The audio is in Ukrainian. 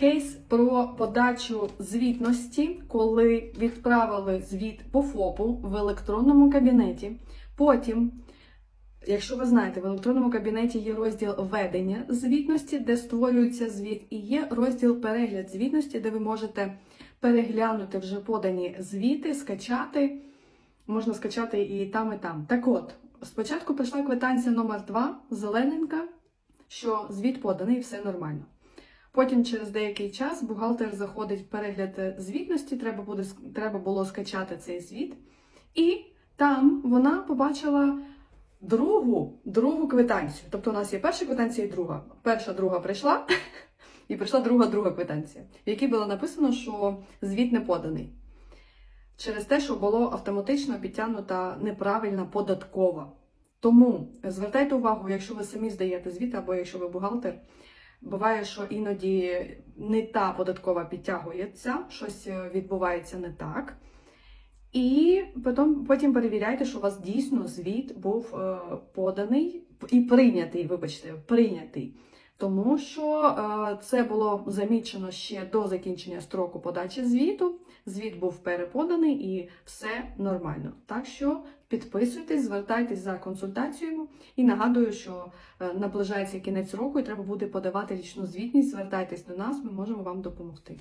Кейс про подачу звітності, коли відправили звіт по ФОПу в електронному кабінеті. Потім, якщо ви знаєте, в електронному кабінеті є розділ ведення звітності, де створюється звіт, і є розділ перегляд звітності, де ви можете переглянути вже подані звіти, скачати. Можна скачати і там, і там. Так от, спочатку прийшла квитанція номер 2 зелененька, що звіт поданий, і все нормально. Потім через деякий час бухгалтер заходить в перегляд звітності, треба, буде, треба було скачати цей звіт. І там вона побачила другу, другу квитанцію. Тобто у нас є перша квитанція і друга. Перша друга прийшла, і прийшла друга друга квитанція, в якій було написано, що звіт не поданий. Через те, що було автоматично підтягнута неправильна податкова. Тому звертайте увагу, якщо ви самі здаєте звіт, або якщо ви бухгалтер, буває, що іноді не та податкова підтягується, щось е, відбувається не так. І потім, потім перевіряйте, що у вас дійсно звіт був е, поданий і прийнятий, вибачте, прийнятий. Тому що е, це було замічено ще до закінчення строку подачі звіту. Звіт був переподаний і все нормально. Так що підписуйтесь, звертайтесь за консультацією. І нагадую, що е, наближається кінець року і треба буде подавати річну звітність. Звертайтесь до нас, ми можемо вам допомогти.